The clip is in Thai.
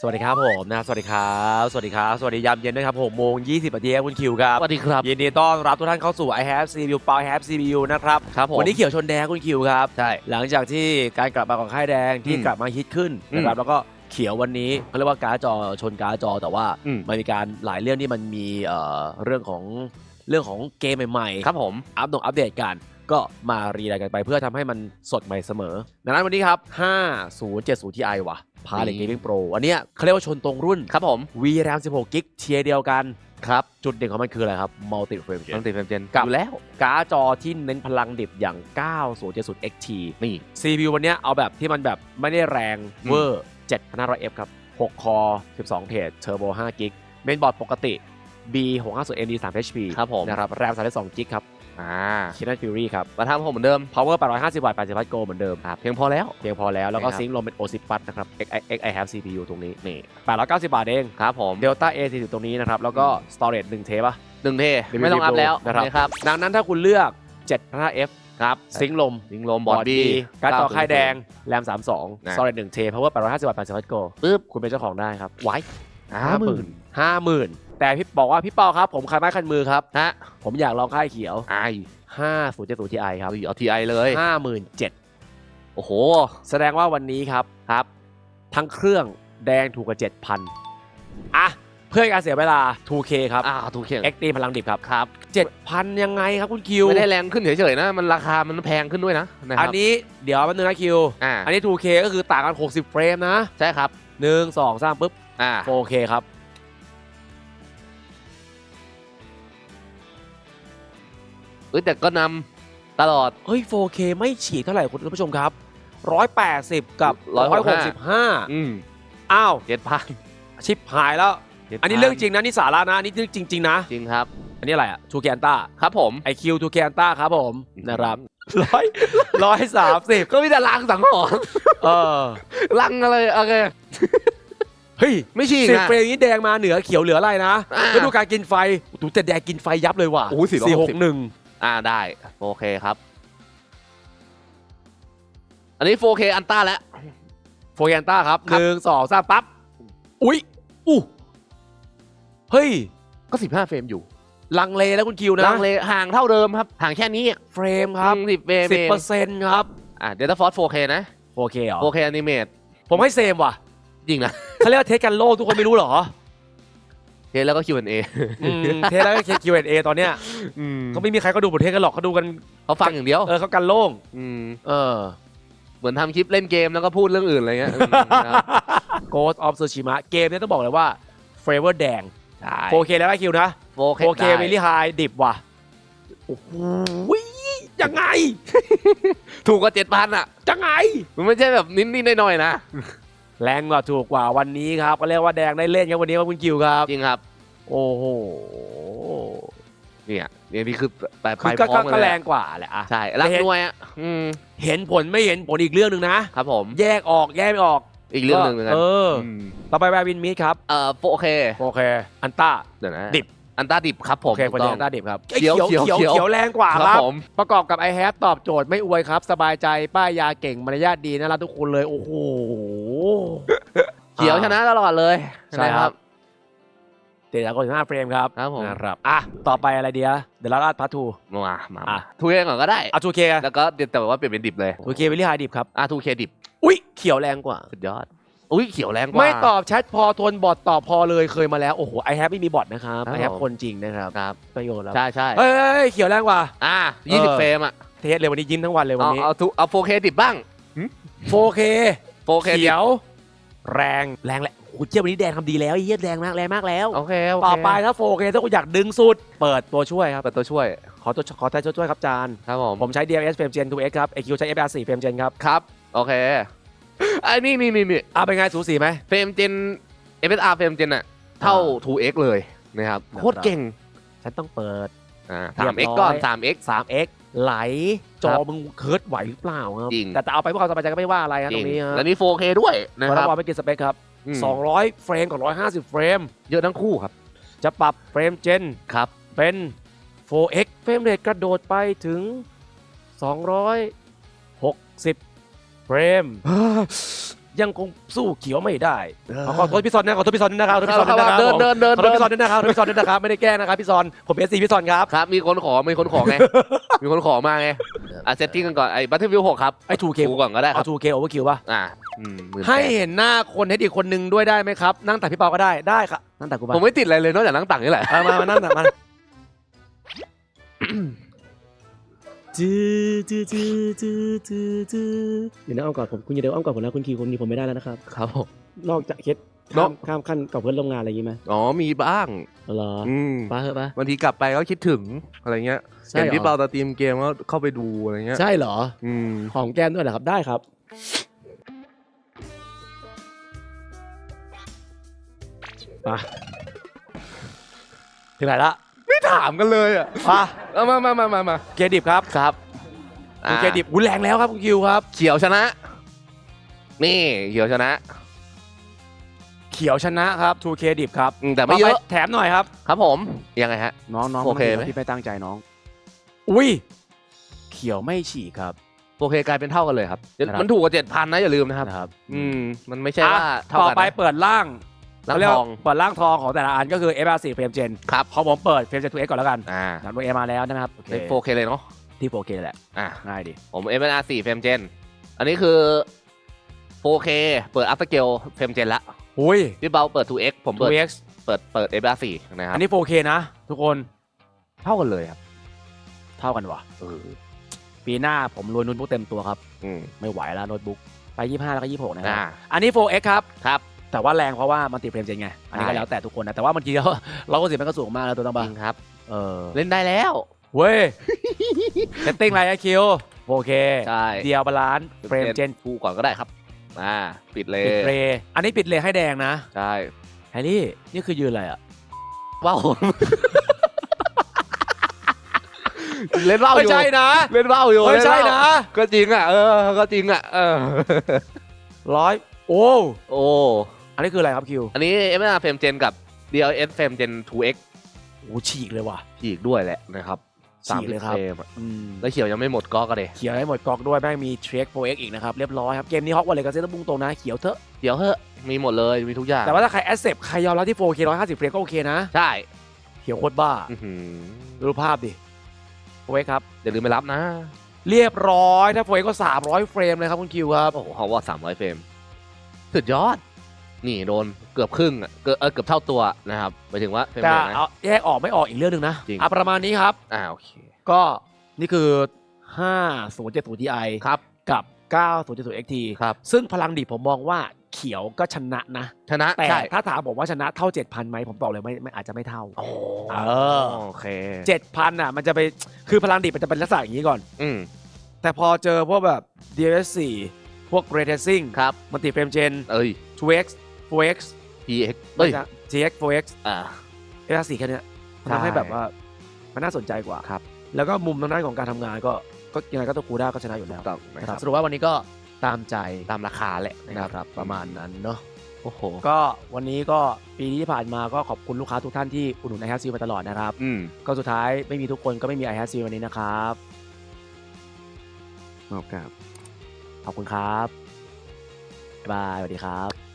สวัสดีครับผมนะสวัสดีครับสวัสดีครับ สวัสดียามเย็นด้วยครับ6โมง20นาทีครับคุณคิวครับสวัสดีครับ ยินดีต้อนรับทุกท่านเข้าสู่ I have CPU ปา I have CPU นะครับครับผมวันนี้เขียวชนแดงคุณคิวครับใช่หลังจากที่การกลับมาของค่ายแดงที่อืมกลับมาฮิตขึ้นอืมนะครับแล้วก็เขียววันนี้เขาเรียกว่าการ์ดจอชนการ์ดจอแต่ว่าอืมมันมีการหลายเรื่องที่มันมีเอ่อเรื่องของเรื่องของเกมใหม่ๆครับผมอัปดงอัปเดตกันก็มารีไลน์กันไปเพื่อทำให้มันสดใหม่เสมอ ดังนั้นวันนี้ครับ 5070 Ti ว่ะ พาเลนี่เกมมิ่งโปรอันเนี้ยเขาเรียกว่าชนตรงรุ่นครับผม VRAM 16กิกเทียร์เดียวกันครับ จุดเด่นของมันคืออะไรครับ Multi Frame ต้อง Gen ติดเฟรมเจนกับอยู่แล้วการ์ดจอที่เน้นพลังดิบอย่าง 9070 XT นี่ CPU วันเนี้ยเอาแบบที่มันแบบไม่ได้แรงอืมเวอร์ 7500F ครับ 6 คอ 12 เทรดเทอร์โบ 5 กิก เมนบอร์ดปกติ B 650 MD 3 HP ครับผม นะครับแรม32กิกครับอ่า Canon Fury ครับมาทำผมเหมือนเดิม power 850วัตต์80วัตต์โกเหมือนเดิมครับเพียงพอแล้วเพียงพอแล้วแล้วก็ใช่ครับซิงค์ลมเป็น OSIP ปัดนะครับ X X I have CPU ตรงนี้นี่890 บาทเองครับผม Delta A 40ตรงนี้นะครับแล้วก็ storage 1เทปะ หนึ่งเทไม่ต้องอัพแล้วนะครับ นะครับ ดังนั้นถ้าคุณเลือก 75F ครับซิงค์ลมลิงลมบอดดีการ์ดจอค่ายแดง แรมนะ32 storage 1เท power 850วัตต์80วัตต์โกปึ๊บคุณเป็นเจ้าของได้ครับไว้ห้าหมื่นห้าหมื่น แต่พี่บอกว่าพี่เปาครับ ผมคันไม้คันมือครับฮะผมอยากลองค่ายเขียวไอ5070 Ti ครับเอาทีไอเลย57,000โอ้โห แสดงว่าวันนี้ครับครับ ทั้งเครื่องแดงถูกกว่า7,000อะเพื่อการเสียเวลา 2K ครับอ่าถูกเขียง XT พลังดิบครับครับ7,000 ยังไงครับคุณคิว ไม่ได้แรงขึ้นเฉยๆนะ มันราคามันแพงขึ้นด้วยนะนะคอัรันบนี้เดี๋ยวแป๊บนึงนะคิว อ่า อันนี้ 2K ก็คือต่างกัน 60 เฟรมนะ ใช่ครับ 1 2 3ปุ๊บ อ่า 4K ครับ เอ้ยแต่ก็นำตลอด เฮ้ย 4K ไม่ฉีกเท่าไหร่คุณผู้ชมครับ 180 กับ 165 อืมอ้าว เจ็ดพันชิปหายแล้ว อันนี้เรื่องจริงนะ นี่สาระนะ อันนี่เรื่องจริง ๆ นะ จริงครับ อันนี้อะไรอะทูแคนต้าครับผม ไอคิวทูแคนต้าครับผมอืมนะครับร้อยร้อยสามสิบก็มีแต่ลังสังหรณ์เออลังอะไรโอเคเฮ้ยไม่ฉีกสิบนะเฟรมนี้แดงมาเหนือเขียวเหลืออะไรนะอ่าแล้วดูการกินไฟดูแต่แดงกินไฟยับเลยว่ะโอ้โห460สี่หกหนึ่ง อ่าได้ โอเคครับ อันนี้ 4K อันต้าแล้ว โฟแคนต้าครับครัหบนึ่งสองสามปั๊บอุ๊ยอู้เฮ้ย ก็15เฟรมอยู่ ลังเลแล้วคุณคิวนะลังเลห่างเท่าเดิมครับ ห่างแค่นี้เฟรมครับสิบเฟรมสิบเองเปอร์เซ็นต์ครับ อ่าเดลต้าฟอร์ 4K นะ 4K เหรอ 4K อนิเมตผมให้เซมว่ะ จริงนะเขาเรียกว่าเทสกันโลกทุกคนไม่รู้เหรอ เทสแล้วก็ Q&A อืมเทสแล้วก็ Q&A ตอนเนี้ย อืมเขาไม่มีใครเขาดูบทเทสกันหรอกเขาดูกันเขาฟังอย่างเดียว เออเขากันโล่งอืม เออ เหมือนทำคลิปเล่นเกมแล้วก็พูดเรื่องอื่นอะไรเงี้ยอืมนะครับ Ghost of Tsushima เกมเนี้ต้องบอกเลยว่า Flavor แดง ใช่ 4K แล้วไอคิวนะ 4K 4K ได้ Very High ดิบว่ะโอ้โหยังไง ถูกกว่าเจ็ดพันอะ ยังไง มันไม่ใช่แบบนิดๆหน่อยๆนะ แรงกว่าถูกกว่าวันนี้ครับ ก็เรียกว่าแดงได้เล่นครับวันนี้ครับคุณคิวครับ จริงครับ โอ้โห เนี่ยเนี่ยนี่คือไปคืไปอก็พร้อก็มกันก็เลยแรอะงกว่าแหละอะใช่รักแต่เห็นหน่วยอะอืมเห็นผลไม่เห็นผลอีกเรื่องหนึ่งนะ ครับผม แยกออกแยกไม่ออกอีกเรื่องหนึ่งเหมือนกันเออมต่อไปแวร์วินมิดครับ เอ่อ 4K 4K อันต้า เดี๋ยวนะดิบ อันต้าดิบครับผมโอเคคนถูนี้กอันต้าดิบครับเขียวเขียวเขียว เขียวเขียวเขียวแรงกว่าคครัรับบผม ประกอบกับ i h a v e ตอบโจทย์ไม่อวยครับ สบายใจป้ายยาเก่งมารยาทดีน่ารักทุกคนเลย โอ้โห เขียวชนะตลอดเลยใช่นะครับเจ็ดร้อยหกสิบห้าเฟรมครับครับผมนะครับอะต่อไปอะไรเดียเดี๋ยวเราลาดพาร์ททูมามาอะทูเคก่อนก็ได้อะทูเคแล้วก็เดี๋ยวแต่ว่าเปลี่ยนเป็นดิบเลยทูเควิลลี่ไฮดิบครับอะทูเคดิบอุ๊ยเขียวแรงกว่าสุดยอดอุ้ยเขียวแรงกว่า ไม่ตอบแชทพอทนบอทตอบพอเลยเคยมาแล้ว โอ้โห i h a v e ไม่มีบอทนะครับครับ i h a v e ผมคนจริงนะครับครับประโยชน์แล้วใช่ใช่เฮ้ยเฮ้ยเฮ้ยเขียวแรงกว่า อะเอยี่สิบอเฟรมอะเทสเลยวันนี้ยิ้มทั้งวันเลยวันเอานี้ เอาทูเอา 4K ดิบบ้าง 4K 4K ดิเขีบยว แรงแรงแหละโอ้โหเจี๊ยบวันนี้แดงทำดีแล้วไอ้เหี้ยแดงมากแรงมากแล้วโอเคโอเคต่อไปถ้า 4K ถ้าคุณอยากดึงสุด เปิดตัวช่วยครับเปิดตัวช่วย ขอตัวขอใจช่วยๆครับจานครับผมผมใช้ DLS Frame Gen 2X ครับ AQ ใช้ FR4 Frame Gen ครับครับโอเคไอ้นี่นี่นี่นี่อะเป็นไงสูสีไหมเฟรมเจน FSR เฟรมเจนอะเท่าอ่า 2x เลยนะครับนะครับโคตรเก่งฉันต้องเปิดอ่าเรียบร้อย 3x ก่อน 3x 3X ไหลจอครับมึงเคิร์ดไหวหรือเปล่าครับจริง แต่แต่เอาไปเพื่อความสบายใจก็ไม่ว่าอะไรครับจตริรงงนี้ฮะแล้วนี่ 4K ด้วยนะเพราะคเรารับบอกไม่กี่สเปคครับอืม200 เฟรมกับ 150 เฟรม เยอะทั้งคู่ครับจะปรับเฟรมเจนครับ เป็น 4x เฟรมเรทกระโดดไปถึง 260 เฟรม ยังคงสู้เขียวไม่ได้ขอขอโทษพี่ซอนนะขอโทษพี่ซอนด้วยนะครับขอโทษพี่ซอนด้วยนะครับเดินเดินเดินขอโทษเดินพี่ซอนด้วยนะครับขอโทษพี่ซอนด้วยนะครับไม่ได้แกล้งนะครับพี่ซอนผมเอสซีพี่ซอนครับครับ มีคนขอมีคนขอไง มีคนขอมาไงอะเซตติ้งกันก่อนไอ้บัตเทิลวิวหกครับไอ้ 2K ดูก่อนก็ได้คเอารับ 2K Overkill ป่ะอ่าอืมหมื่นให้แปดเห็นหน้าคนเฮ็ดอีกคนนึงด้วยได้ไหมครับ นั่งตักพี่เปาก็ได้ได้ครับนั่งตักกูไปผมไม่ติดอะไรเลยนอกจากนั่งตักนี่แหละเอามามานั่งตักมา จื้อจื้อจื้อจื้อจื้อจื้อเดี๋ยวนะเอาก่อนผมคุณอย่าเดี๋ยวเอาก่อนผมแล้วคุณคิวคนนี้ผมไม่ได้แล้วนะครับครับผม นอกจากเคสข้าอกมข้ามขั้นกับเพื่อนร่วมงานอะไรอย่างงี้ไหมอ๋อมีบ้างเหรออืมป้าเหอะป้าบางทีกลับไปก็คิดถึงอะไรเงี้ยใช่เห็นพี่เปาตาตีมเกมก็เข้าไปดูอะไรเงี้ยใช่เหรออืมหอมแก้มด้วยเหรอครับได้ครับมาถึงไหนละ ถามกันเลยอะมาเอามามามามามาเกียร์ดิบครับครับคุณเกียร์ดิบอุ้ยแรงแล้วครับคุณคิวครับ เขียวชนะ นี่เขียวชนะ เขียวชนะครับ 2K ดิบครับอืมแต่ไม่เยอะาปแถมหน่อยครับ ครับผม ยังไงฮะ น้องน้องโอเคไหมพี่ไม่ตั้งใจน้อง อุ้ยเขียวไม่ฉีกครับ โอเคกลายเป็นเท่ากันเลยครับนะครับ มันถูกกว่าเจ็ดพันนะอย่าลืมนะครับ นะครับอืม มันไม่ใช่ว่าอะเท่าต่อกันไปนะเปิดล่าง ร่างเขเรียกทว่าอง เปิดล่างทองของแต่ละอันก็คือ FR4 เฟรมเจนครับ ของผมเปิดเฟรมเจน 2X ก่อนแล้วกันอ่านับโดยเอมาแล้วนะครับโอเคใน 4K เลยเนาะที่ 4K แหละอ่าง่ายดี ผม MNR 4 Frame Gen อันนี้คือ 4K เปิด After Scale Frame Gen ละอุ้ย พี่เบาเปิด 2X ผมเปิด 2X เปิดเปิด MNR 4นะครัอับนนี้ 4K นะ ทุกคนเท่ากันเลยครับเท่ากันวะเออปีหน้าผมรวยโน้ตบุ๊กเต็มตัวครับ อืมไม่ไหวแล้วโน้ตบุ๊กไป 25 แล้วก็ 26 นะครัอ่าบ อันนี้ 4X ครับ ครับ แต่ว่าแรงเพราะว่ามันติดเฟรมเจนไง อันนี้ก็ใช่แล้วแต่ทุกคนนะ แต่ว่าบางทีเราเราก็เสียมันก็สูงมากแล้วตัวต้องจบ้าริงครับ เออ เล่นได้แล้ว เว้ยเซตติ้งอะไรไอคิว โอเค ใช่ เดียวบาลานซ์เฟรมเจนฟูก่อนก็ได้ครับ อ่า ปิดเลยปิดเรย์อันนี้ปิดเรย์ให้แดงนะ ใช่ แฮร์รี่ นี่คือยืนอะไรอะว้าวเล่นว่าวอไม่ยู่ใช่นะ เล่นว่าวอยู่ ไม่ใช่เล่นะว่าวก็จริงอะ เออ ก็จริงอะ เออร้อย โอ้ โอ้ อันนี้คืออะไรครับคิวอันนี้ MNR Frame Gen กับ DLS Frame Gen 2X โอ้ฉีกเลยว่ะ ฉีกด้วยแหละนะครับฉีกเลยครับ30ฟรมอะอืมแล้วเขียวยังไม่หมดก็ก็เลยเขียวให้หมดกอกด้วยแม่งมีเทรค 4X อีกนะครับเรียบร้อยครับเกมนี้ฮอกวันเลยก็เซ็ตบุ้งตรงนะเขียวเถอะเดี๋ยวเฮ้อะมีหมดเลยมีทุกอย่างแต่ว่าถ้าใครแอสเซปใครยอมรับที่ 4K 150เฟรมก็โอเคนะ ใช่เขียวโคตรบ้าอื้อหือดูภาพดิ 4X ครับ อย่าลืมไปรับนะเรียบร้อยถ้า 4X ก็ 300 เฟรมเลยครับคุณคิวครับ โอ้โหเขาว่า300เฟรมสุดยอด นี่โดนเกือบครึ่งอะเกือบเออเกือบเท่าตัวนะครับหมายถึงว่าเฟรมแต่เรทนะเอาแยกออกไม่ออกอีกเรื่องหนึ่งนะจริง อะประมาณนี้ครับ อ่าโอเคก็นี่คือ 5070 Ti ครับกับ 9070 XT ครับซึ่งพลังดิบผมมองว่าเขียวก็ชนะนะ ชนะแต่ใช่ถ้าถามผมว่าชนะเท่า 7,000ไหมผมตอบเลยไม่ไม่อาจจะไม่เท่า โอ้เออ โอเค7,000อะมันจะไปคือพลังดิบมันจะเป็นลักษณะอย่างนี้ก่อน อืมแต่พอเจอพวกแบบ DLS4 พวก Ray Tracing ครับมันติเฟรมเจน เอ้ย 2X 4X PX เอ้ย GX 4X อ่า FR4 แค่เนี้ยมันทำให้ใช่แบบว่ามันน่าสนใจกว่าครับ แล้วก็มุมทางด้านของการทำงานก็ก็ยังไงก็ตัวกูด้าก็ชนะอยู่แล้วต้องนะนะคครัรับบสรุปว่าวันนี้ก็ตามใจตามราคาแหละนะนะคครัรับบประมาณนั้นเนาะโอ้โหก็วันนี้ก็ปีที่ผ่านมาก็ขอบคุณลูกค้าทุกท่านที่อุดหนุนไอแฮซีมาตลอดนะครับ อืมก็สุดท้ายไม่มีทุกคนก็ไม่มีไอแฮซีวันนี้นะครับครับขอบคุณครับบ๊ายบายสวัสดีครับ